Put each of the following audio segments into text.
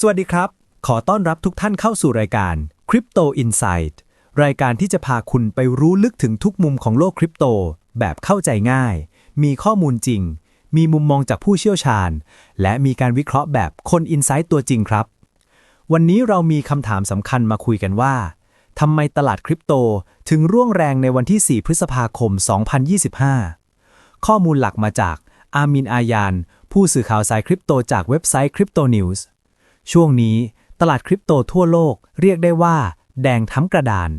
สวัสดีครับ ขอต้อนรับทุกท่านเข้าสู่รายการ Crypto Insight รายการที่จะพาคุณไปรู้ลึกถึงทุกมุมของโลกคริปโต แบบเข้าใจง่าย มีข้อมูลจริง มีมุมมองจากผู้เชี่ยวชาญ และมีการวิเคราะห์แบบคนอินไซต์ตัวจริงครับ วันนี้เรามีคำถามสำคัญมาคุยกันว่าทำไมตลาดคริปโตถึงร่วงแรงในวันที่ 4 พฤษภาคม 2025 ข้อมูลหลักมาจากอามินอายาน ผู้สื่อข่าวสายคริปโตจากเว็บไซต์ Crypto News ช่วงนี้ตลาดคริปโตทั่วโลกเรียกได้ว่า แดงทั้งกระดาน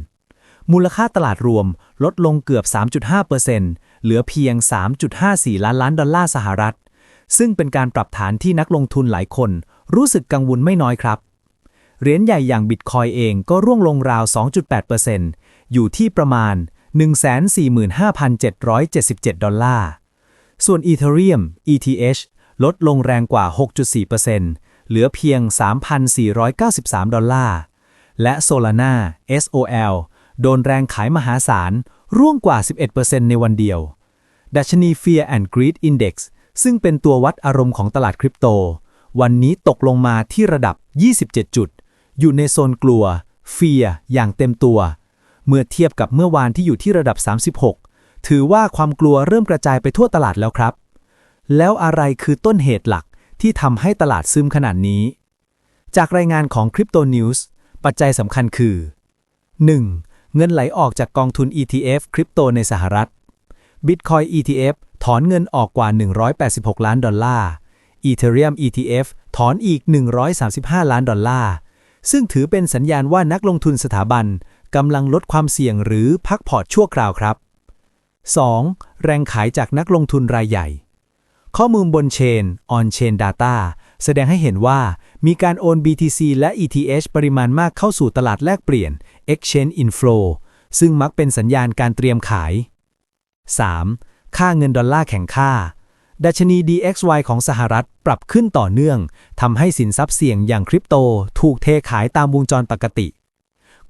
มูลค่าตลาดรวมลดลงเกือบ 3.5%เหลือเพียง 3.54 ล้านล้านดอลลาร์สหรัฐ ซึ่งเป็นการปรับฐานที่นักลงทุนหลายคน รู้สึกกังวลไม่น้อยครับ เหรียญใหญ่อย่างบิตคอยเองก็ร่วงลงราว 2.8%อยู่ที่ประมาณ 145,777 ดอลลาร์ ส่วน Ethereum ETH ลดลงแรงกว่า 6.4% เหลือเพียง 3,493 ดอลลาร์ และ Solana SOL โดนแรงขายมหาศาล ร่วงกว่า 11%ในวันเดียว ดัชนี Fear and Greed Index ซึ่งเป็นตัววัดอารมณ์ของตลาดคริปโต วันนี้ตกลงมาที่ระดับ 27 จุด อยู่ในโซนกลัว Fear อย่างเต็มตัว เมื่อเทียบกับเมื่อวานที่อยู่ที่ระดับ 36 ถือว่าความกลัวเริ่มกระจายไปทั่วตลาดแล้วครับ แล้วอะไรคือต้นเหตุหลัก ที่ทำให้ตลาดซึมขนาดนี้ จากรายงานของ Crypto News ปัจจัยสำคัญคือ 1. เงินไหลออกจากกองทุน ETF คริปโตในสหรัฐ Bitcoin ETF ถอนเงินออกกว่า 186 ล้านดอลลาร์ Ethereum ETF ถอนอีก 135 ล้านดอลลาร์ ซึ่งถือเป็นสัญญาณว่านักลงทุนสถาบันกำลังลดความเสี่ยงหรือพักพอร์ตชั่วคราวครับ 2. แรงขายจากนักลงทุนรายใหญ่ ข้อมูลบนเชน On-Chain Data แสดงให้เห็นว่า มีการโอน BTC และ ETH ปริมาณมากเข้าสู่ตลาดแลกเปลี่ยน Exchange Inflow ซึ่งมักเป็นสัญญาณการเตรียมขาย 3. ค่าเงินดอลลาร์แข็งค่า ดัชนี DXY ของสหรัฐปรับขึ้นต่อเนื่อง ทำให้สินทรัพย์เสี่ยงอย่างคริปโต ถูกเทขายตามวงจรปกติ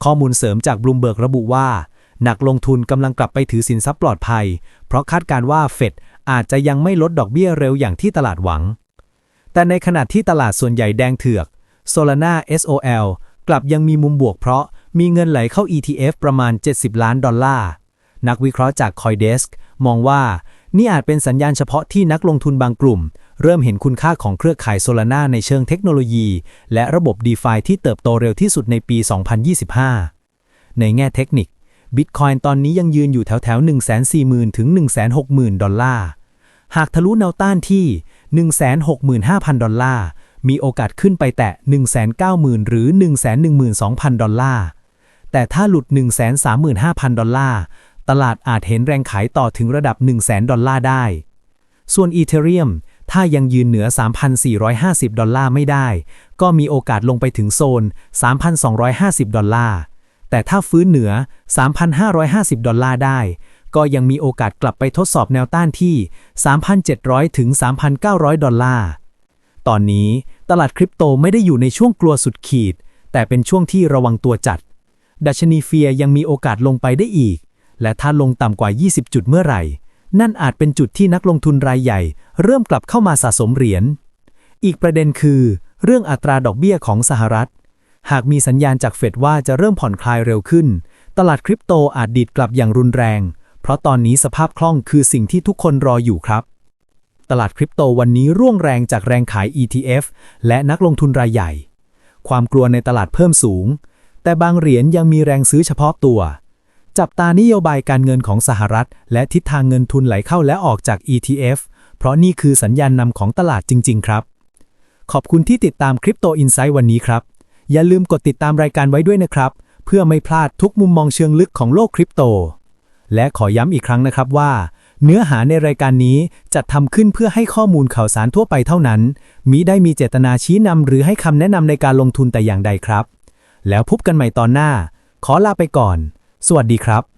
ข้อมูลเสริมจากบลูมเบิร์กระบุว่า นักลงทุนกำลังกลับไปถือสินทรัพย์ปลอดภัย เพราะคาดการว่าเฟด อาจจะยังไม่ลดดอกเบี้ยเร็วอย่างที่ตลาดหวัง แต่ในขณะที่ตลาดส่วนใหญ่แดงเถือก Solana SOL กลับยังมีมุมบวกเพราะมีเงินไหลเข้า ETF ประมาณ 70 ล้านดอลลาร์ นักวิเคราะห์จาก Coindesk มองว่า นี่อาจเป็นสัญญาณเฉพาะที่นักลงทุนบางกลุ่ม เริ่มเห็นคุณค่าของเครือข่าย Solana ในเชิงเทคโนโลยี และระบบ DeFi ที่เติบโตเร็วที่สุดในปี 2025 ในแง่เทคนิค Bitcoin ตอนนี้ยังยืนอยู่แถวแถว140,000 ถึง 160,000 ดอลลาร์ หากทะลุแนวต้านที่ 165,000 ดอลลาร์ มีโอกาสขึ้นไปแตะ 190,000 หรือ 112,000 ดอลลาร์ แต่ถ้าหลุด 135,000 ดอลลาร์ ตลาดอาจเห็นแรงขายต่อถึงระดับ 100,000 ดอลลาร์ได้ ส่วน Ethereum ถ้ายังยืนเหนือ 3,450 ดอลลาร์ไม่ได้ ก็มีโอกาสลงไปถึงโซน 3,250 ดอลลาร์ แต่ถ้าฟื้นเหนือ 3,550 ดอลลาร์ได้ ก็ยังมีโอกาสกลับไปทดสอบแนวต้านที่ 3,700 ถึง 3,900 ดอลลาร์ ตอนนี้ตลาดคริปโตไม่ได้อยู่ในช่วงกลัวสุดขีด แต่เป็นช่วงที่ระวังตัวจัด ดัชนีเฟียยังมีโอกาสลงไปได้อีก และถ้าลงต่ำกว่า 20 จุดเมื่อไหร่ นั่นอาจเป็นจุดที่นักลงทุนรายใหญ่ เริ่มกลับเข้ามาสะสมเหรียญ อีกประเด็นคือ เรื่องอัตราดอกเบี้ยของสหรัฐ หากมีสัญญาณจากเฟดว่าจะเริ่มผ่อนคลายเร็วขึ้น ตลาดคริปโตอาจดีดกลับอย่างรุนแรง เพราะตอนนี้สภาพคล่องคือสิ่งที่ทุกคนรออยู่ครับ ตลาดคริปโตวันนี้ร่วงแรงจากแรงขาย ETF และนักลงทุนรายใหญ่ ความกลัวในตลาดเพิ่มสูง แต่บางเหรียญยังมีแรงซื้อเฉพาะตัว จับตานโยบายการเงินของสหรัฐ และทิศทางเงินทุนไหลเข้าและออกจาก ETF เพราะนี่คือสัญญาณนำของตลาดจริง ๆ ครับ ขอบคุณที่ติดตามคริปโตอินไซต์วันนี้ครับ อย่าลืมกดติดตามรายการไว้ด้วยนะครับ เพื่อไม่พลาดทุกมุมมองเชิงลึกของโลกคริปโต และขอย้ำอีกครั้งนะครับว่า เนื้อหาในรายการนี้จัดทำขึ้นเพื่อให้ข้อมูลข่าวสารทั่วไปเท่านั้น มิได้มีเจตนาชี้นำหรือให้คำแนะนำในการลงทุนแต่อย่างใดครับ แล้วพบกันใหม่ตอนหน้า ขอลาไปก่อน สวัสดีครับ